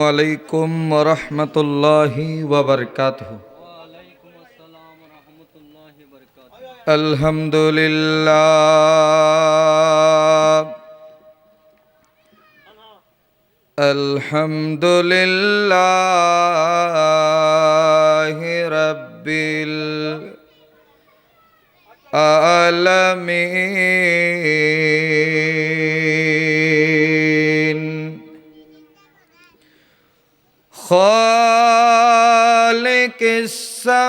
আলাইকুম রহমতুল্লাহ ওবরকাতহ। আলহামদুলিল্লাহ। আলহামদুলিল্লাহ রব্বিল আলামিন। خالق السماوات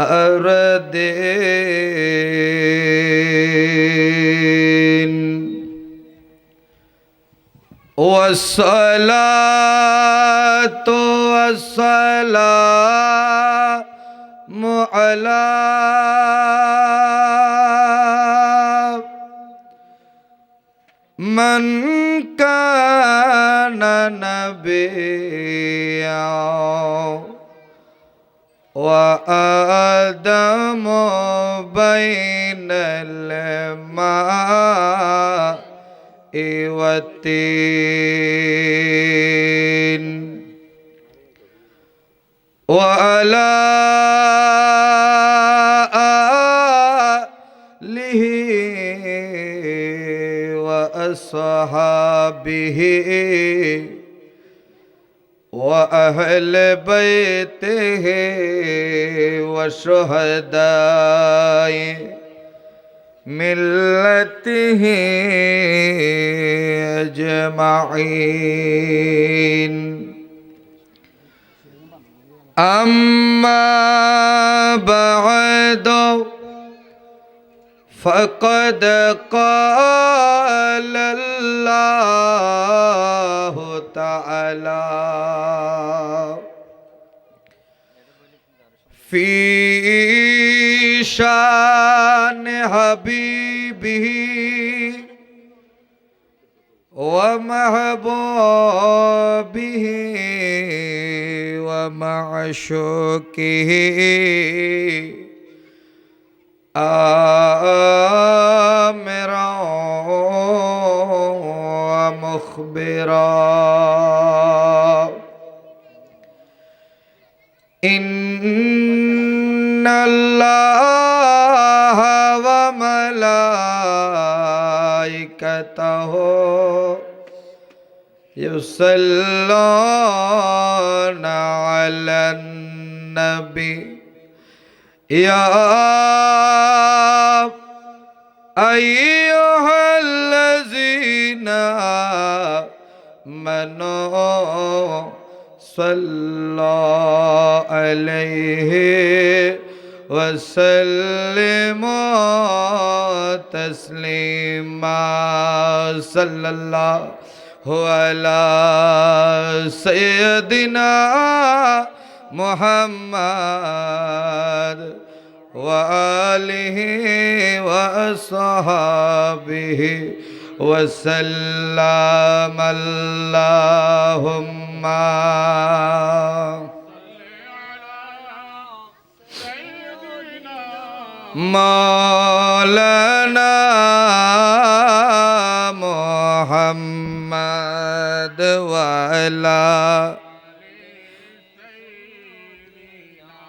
والأرض. والصلاة والسلام على من كان نبيا. وآدم بين الماء والتين. وعلى وأصحابه وأهل بيته وشهدائه ملته أجمعين. أما فقد قال الله تعالى. في شأن حبيبه ومحبوبه ومعشوقه. آمرا ومخبرا إن الله وملائكته يصلون على النبي يا أيها الذين آمنوا صلوا عليه وسلموا تسليما صلى الله على سيدنا محمد وآله وأصحابه وسلم اللهم مولانا محمد وعلى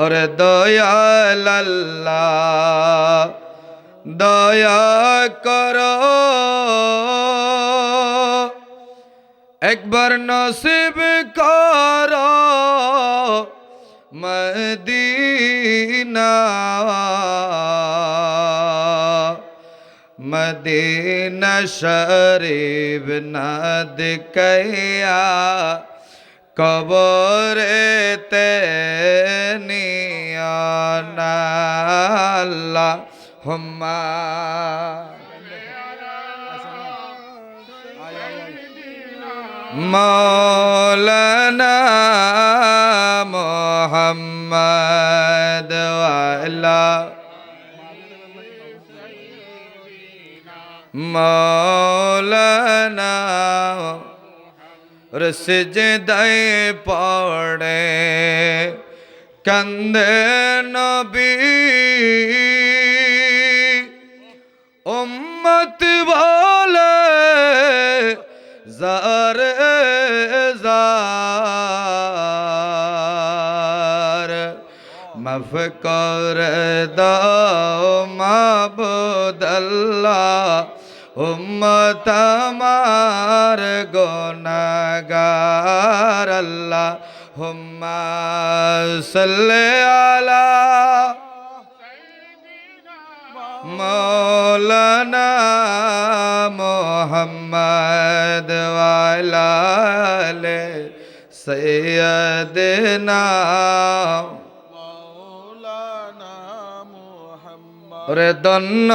ওরে দয়াল আল্লাহ দয়া করো একবার নসিব করো মদিনা মদিনা শরীফ না দেখয়া কবরেতে নিয়ানা আল্লাহ হুম্মা। মৌলানা মোহাম্মদ মৌলানা রসজদায় পড়ে। কন্দে নবী। উম্মত বলে জার জার মাফ কর দাও মাবুদাল্লাহ। উম্মত আমার গোনাগার আল্লাহ। হুম্মা সাল্লি আলা মৌলানা মোহাম্মদ ওয়ালালে সৈয়দনা রে দন্ন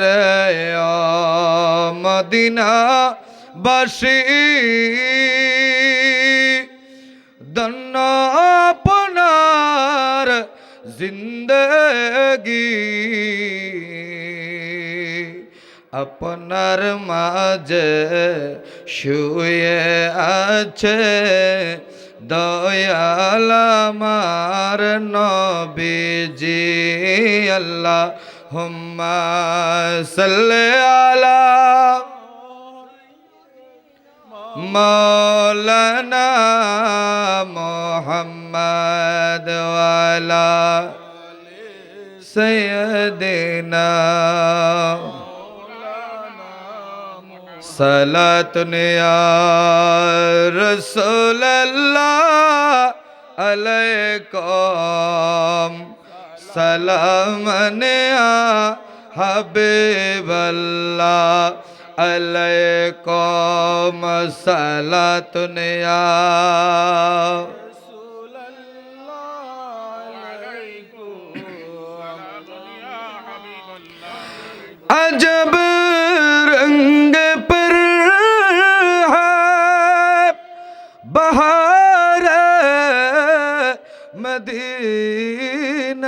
রে মদিনা বাসী। দন্ন আপনার জিন্দগি। আপনার মাঝে শুয়ে আছে দয়াল আমার নবীজি আল্লাহ। হুম্মা সাল্লি আলা মৌলানা মোহাম্মদ ওয়ালা সৈয়দিনা সালাতুন سلام يا حبيب الله عليكم صلاة يا رسول الله عليكم عجب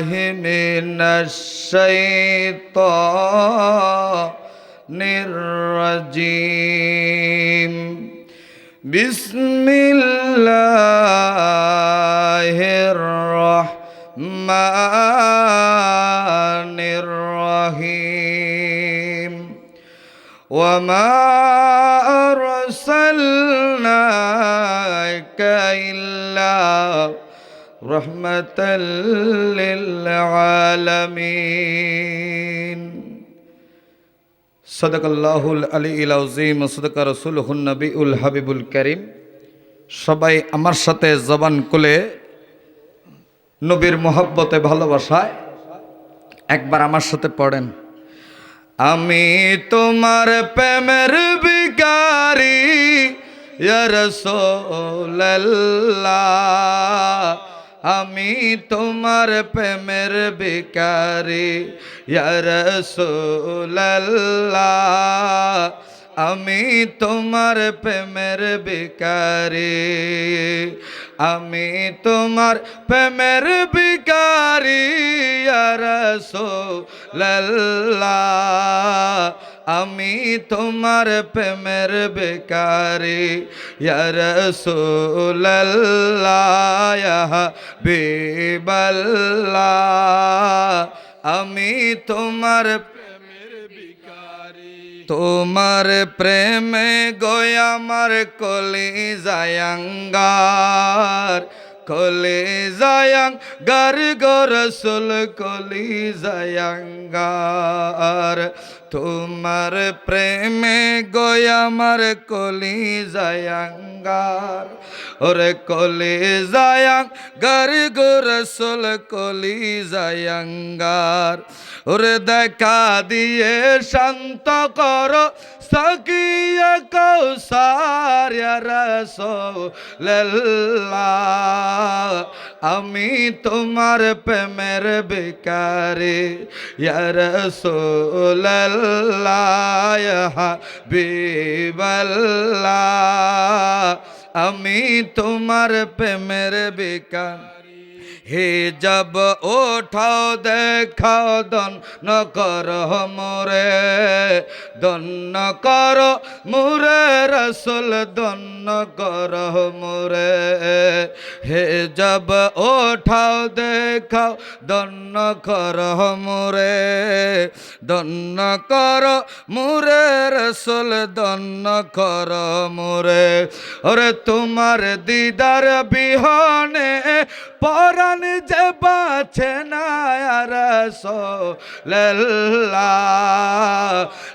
من الشيطان الرجيم. بسم الله الرحمن الرحيم. وما أرسلناك إلا رحمة للعالمين صدق الله العلي العظيم صدق رسوله النبي الحبيب الكريم সবাই আমার সাথে জবান কুলে নবীর মোহব্বতে ভালোবাসায় একবার আমার সাথে পড়েন আমি তোমার প্রেমের বিকারি রসোল্লাহ আমি তোমার প্রেমের বিকারি রসোল্লাহ আমি তোমার প্রেমের বিকারি আমি তোমার প্রেমের বিকারি রসোল্লাহ আমি তোমার প্রেমের বেকারি রসোল্লাহ বেবল্লা আমি তোমার তোমার প্রেমে গয় আমার কলি জায়াঙ্গার। কলি জায়াং গার গরসুল কলি জায়াঙ্গার। তোমার প্রেমে গয়ামার কলি জায়াঙ্গার ওরে কলি জায়াং গার গরসুল কলি জায়াঙ্গার ওরে দেখা দিয়ে শান্ত করো, সকিয়া কৌসার রসোল্লাহ আমি তোমার প্রেমের বেকারে রসোল্লাহ বিবল্লাহ আমি তোমার প্রেমের বেকার। হে জব ওঠাও দেখাও দন ন কর মোরে দন্ন কর মুরে, রসুল দন্ন কর মোরে। হে জব ওঠাও দেখাও দন্ন কর মোরে দন্ন কর মুরে, রসুল দন্ন কর মোরে। ওরে তোমার দিদার বিহনে পরাণ যে বাছে না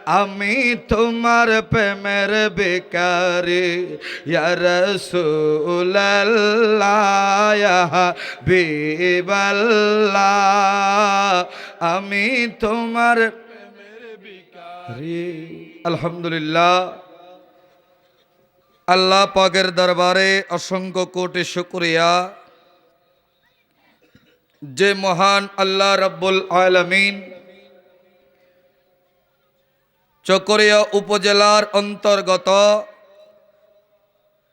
আমি তোমার প্রেমের বেকারি বিবল্লাহ আমি তোমার আলহামদুলিল্লাহ। আল্লাহ পাকের দরবারে অসংখ্য কোটি শুক্রিয়া। যে মহান আল্লাহ রব্বুল আলমিন চকরিয়া উপজেলার অন্তর্গত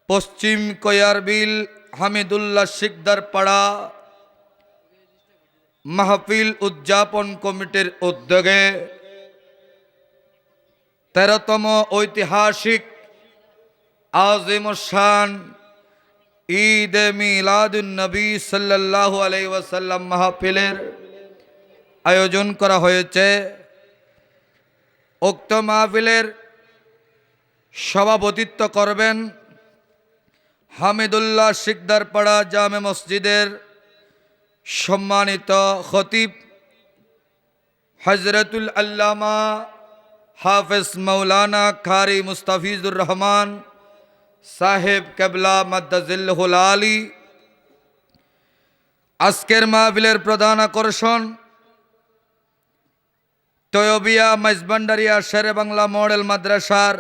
পশ্চিম কয়ারবিল হামিদুল্লাহ শিকদার পাড়া মাহফিল উদযাপন কমিটির উদ্যোগে তেরোতম ঐতিহাসিক আজিম শান ঈদ মিলাদুন নবী সাল্লাল্লাহু আলাইহি ওয়াসাল্লাম মাহফিলের আয়োজন করা হয়েছে। উক্ত মাহফিলের সভাপতিত্ব করবেন হামিদুল্লাহ শিকদারপাড়া জামে মসজিদের সম্মানিত খতিব হজরতুল আল্লামা হাফেজ মৌলানা খারি মুস্তাফিজুর রহমান। সাহেব কেবলা মাদ্দাজিল্লাহুল আলী আজকের মাহফিলের প্রধান আকর্ষণ তয়বিয়া মাইজবান্ডারিয়া শেরে বাংলা মডেল মাদ্রাসার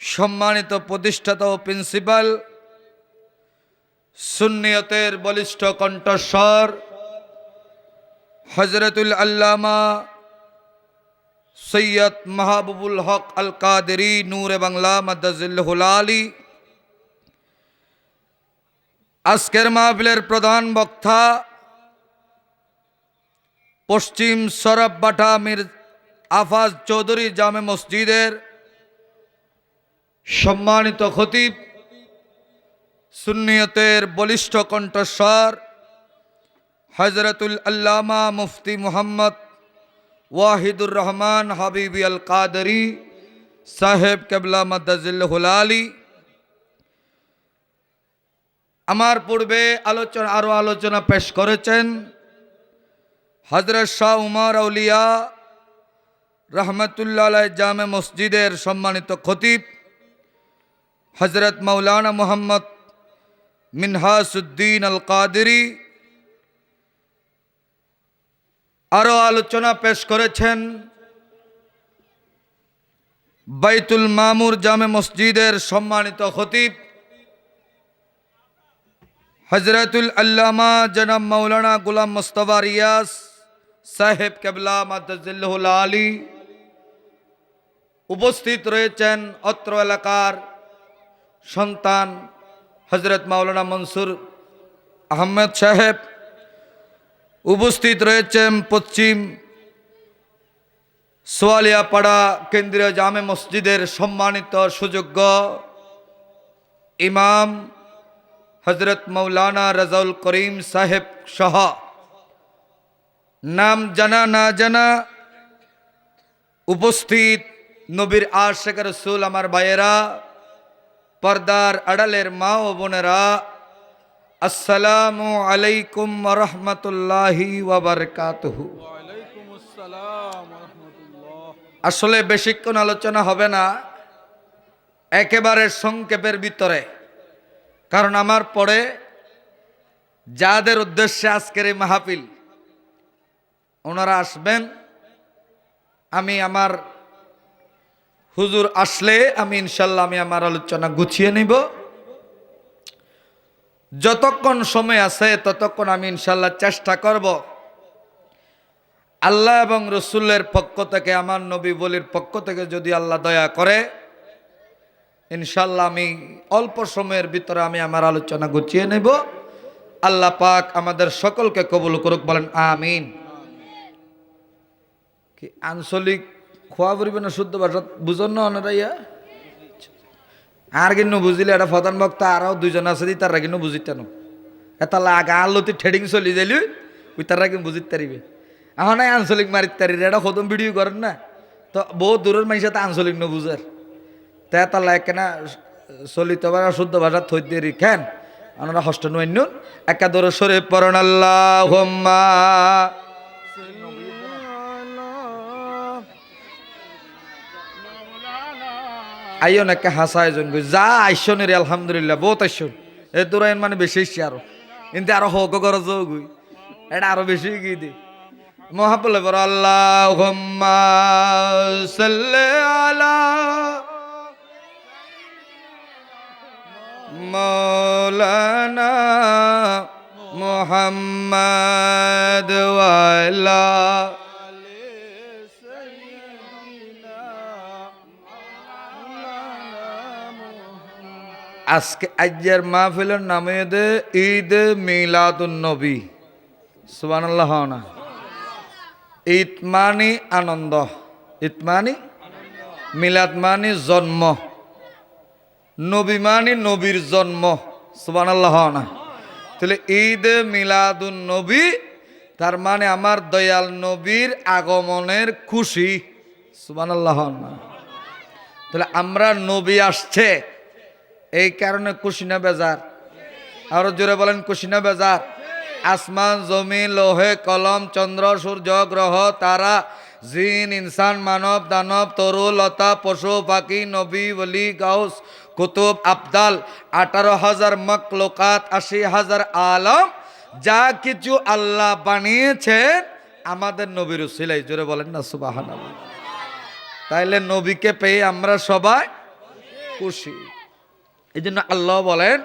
সম্মানিত প্রতিষ্ঠাতা ও প্রিন্সিপাল, সুন্নিয়তের বলিষ্ঠ কণ্ঠস্বর হজরতুল আল্লামা সৈয়দ মাহবুবুল হক আল কাদেরি নূরে বাংলা মাদ্দাজিল্লাহুল আলী আজকের মাহফিলের প্রধান বক্তা পশ্চিম সরববাটা মির আফাজ চৌধুরী জামে মসজিদের সম্মানিত খতিব, সুন্নিয়তের বলিষ্ঠ কণ্ঠস্বর হজরতুল আল্লামা মুফতি মুহাম্মদ ওয়াহিদুর রহমান হাবিবি আল কাদরি, সাহেব কেবলা মাদ্দাজিল্লাহুল আলী আমার পূর্বে আলোচনা আরও আলোচনা পেশ করেছেন হজরত শাহ উমর আউলিয়া রহমতুল্লাহ জামে মসজিদের সম্মানিত খতিব হজরত মৌলানা মোহাম্মদ মিনহাসুদ্দিন আল কাদেরি আরও আলোচনা পেশ করেছেন বাইতুল মামুর জামে মসজিদের সম্মানিত খতিব হজরতুল আল্লামা জনাব মৌলানা গুলাম মুস্তফা রিয়াস সাহেব কেবলা মাদ্দাজিল্লাহুল আলী উপস্থিত রয়েছেন অত্র এলাকার সন্তান হজরত মাওলানা মনসুর আহমেদ সাহেব। উপস্থিত রয়েছেন পশ্চিম সোয়ালিয়াপাড়া কেন্দ্রীয় জামে মসজিদের সম্মানিত সুযোগ্য ইমাম হজরত মৌলানা রাজাউল করিম সাহেব সহ নাম জানা না জানা উপস্থিত নবীর আশেখ রসুল আমার ভাইয়েরা, পর্দার আড়ালের মা ও বোনেরা আসসালামু আলাইকুম রহমতুল্লাহি আসলে বেশিক্ষণ আলোচনা হবে না, একেবারে সংক্ষেপের ভিতরে। কারণ আমার পরে যাদের উদ্দেশ্যে আজকের এই মাহফিল, ওনারা আসবেন, আমি আমার হুজুর আসলে আমি ইনশাল্লাহ আমি আমার আলোচনা গুছিয়ে নিব। যতক্ষণ সময় আছে, ততক্ষণ আমি ইনশাল্লাহ চেষ্টা করব। আল্লাহ এবং রসুলের পক্ষ থেকে, আমার নবী বলির পক্ষ থেকে যদি আল্লাহ দয়া করে, ইনশাল্লাহ আমি অল্প সময়ের ভিতরে আমি আমার আলোচনা গুছিয়ে নেব। আল্লাহ পাক আমাদের সকলকে কবুল করুক, বলেন আমিন। কি আঞ্চলিক খোয়া পরিবে না শুদ্ধ ভাষা বুঝন না ওনারা ইয়া আর কিন্তু বুঝিলে এটা প্রধান বক্তা, আরও দুইজন আছে তারা কিন্তু বুঝিতেন এটা লাগা আলোতে ট্রেডিং চলি যাইলি ওই তারা কিন্তু বুঝিতে পারিবে। নাই আঞ্চলিক মারিত পারি এটা খতম ভিডিও করেন না। তো বহুত দূরের মানুষ তো আঞ্চলিক নবুঝার তে তা লাগে কেনা চলিত ভাষা শুদ্ধ ভাষা থৈ দিয়ে রিখেন আমরা হস্ত নৈন্য একা দূরে সরে পড়ন আল্লাহ আইও না কে হাসা আয়োজন করি যা আইসন রে, আলহামদুলিল্লাহ, বহুত আইসন এ তোরা মানে বেশি এসছি আরও। কিন্তু আরও হোক করো যোগ হই এটা আরও বেশি গিয়ে দি? মহাপলে বড় আল্লাহ মৌলানা মোহাম্মদ ওয়ালা আজকে আজ্ঞের মাহফিলের নামে দে ঈদ মিলাদুন নবী। সুবহানাল্লাহ না। ঈদ মানি আনন্দ। ঈদ মানি? মিলাদ মানি জন্ম। নবী মানি নবীর জন্ম। সুবহানাল্লাহ না। তাহলে ঈদ মিলাদুন নবী, তার মানে আমার দয়াল নবীর আগমনের খুশি। সুবহানাল্লাহ না। তাহলে আমরা নবী আসছে এই কারণে কুশিনা বেজার। আরও জোরে বলেন, কুশিনা বেজার। আসমান জমি লোহে, কলম, চন্দ্র, সূর্য, গ্রহ, তারা, জিন, ইনসান, মানব, দানব, তরু, লতা, পশু, পাখি, নবী বলি গাউস, কুতুব, আবদাল, আঠারো হাজার মক মকলোকাত আশি হাজার আলম, যা কিছু আল্লাহ বানিয়েছেন আমাদের নবীর উসিলাই জোরে বলেন না সুবাহান তাইলে নবীকে পেয়ে আমরা সবাই খুশি। এই জন্য আল্লাহ বলেন,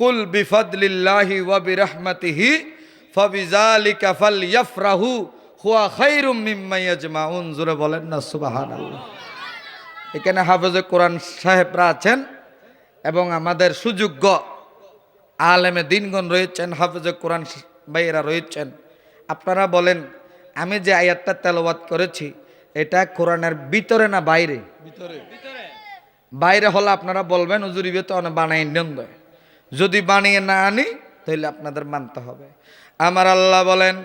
কুল বিফদলিল্লাহি ওয়া বিরহমাতিহি ফাবিজালিকা ফালইফরাহু হুয়া খায়রুম মিম্মা ইয়াজমাউন। জোরে বলেন না, সুবহানাল্লাহ। এখানে হাফেজে কোরআন সাহেবরা আছেন এবং আমাদের সুযোগ্য আলেমে দিনগণ রয়েছেন, হাফেজে কোরআন ভাইয়েরা রয়েছেন। আপনারা বলেন, আমি যে আয়াতটা তেলাওয়াত করেছি, এটা কোরআনের ভিতরে না বাইরে? ভিতরে। বাইরে হলে আপনারা বলবেন হুজুরিবে তো অনেক বানাই নেন। যদি বানিয়ে না আনি তাহলে আপনাদের মানতে হবে। আমার আল্লাহ বলেন,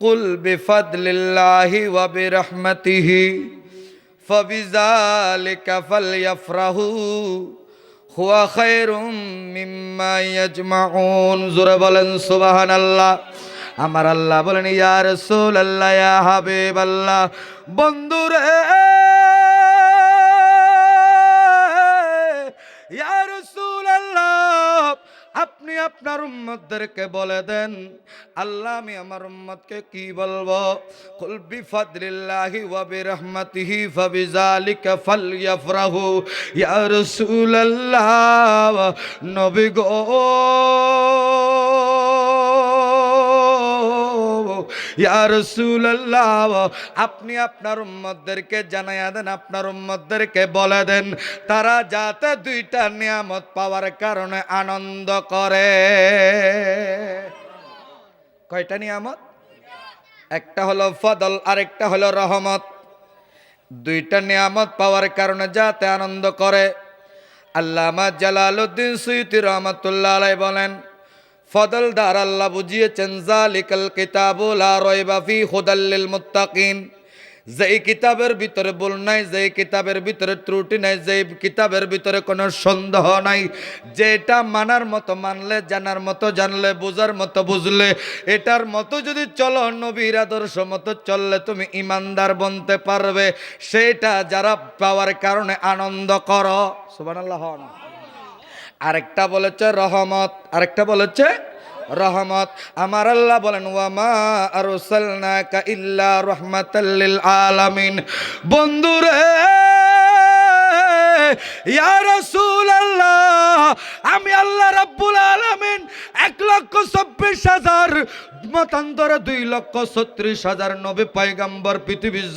কুল বিফাদলিল্লাহি ওয়া বিরহমাতিহি হুয়া বলেন আমার আল্লাহ বলেন, ইয়া রাসূলুল্লাহ বন্ধুরে আপনার উম্মতদেরকে বলে দেন, আল্লাহ আমি আমার উম্মতকে কি বলব? কুল বিফাদলিল্লাহি ওয়া বিরহমাতিহি ফাবিজালিকা ফালইফরাহু ইয়া রাসূলুল্লাহ, নবী গো। ইয়া রাসূলুল্লাহ, আপনি আপনার উম্মতদেরকে জানাইয়া দেন, আপনার উম্মতদেরকে বলে দেন, তারা যাতে দুইটা নিয়ামত পাওয়ার কারণে আনন্দ করে। কয়টা নিয়ামত? একটা হলো ফদল, আরেকটা হলো রহমত। দুইটা নিয়ামত পাওয়ার কারণে যাতে আনন্দ করে। আল্লামা জালালউদ্দিন সুয়ুতি রহমতুল্লাহ আলাই বলেন ফদল দ্বার আল্লাহ বুঝিয়েছেন, জালিকাল কিতাবু লা রাইবা ফি হুদাল লিল মুত্তাকিন। যেই কিতাবের ভিতরে ভুল নাই, যেই কিতাবের ভিতরে ত্রুটি নাই, যেই কিতাবের ভিতরে কোনো সন্দেহ নাই, যেটা মানার মতো মানলে, জানার মতো জানলে, বোঝার মতো বুঝলে, এটার মতো যদি চলো, নবীর আদর্শ মতো চললে তুমি ইমানদার বনতে পারবে, সেটা যারা পাওয়ার কারণে আনন্দ করো। সুবহানাল্লাহ আরেকটা বলেছে রহমত, আরেকটা বলেছে রহমত। আমার আল্লাহ বলেন, ওয়ামা আরসালনাকা ইল্লা রাহমাতাল লিল আলামিন। বন্ধুরে, ইয়া আমি আল্লাহ রাব্বুল আলামিন এক লক্ষ চব্বিশ হাজার, মতান্তরে দুই লক্ষ ছত্রিশ হাজার নবী পাইগাম্বর পৃথিবীর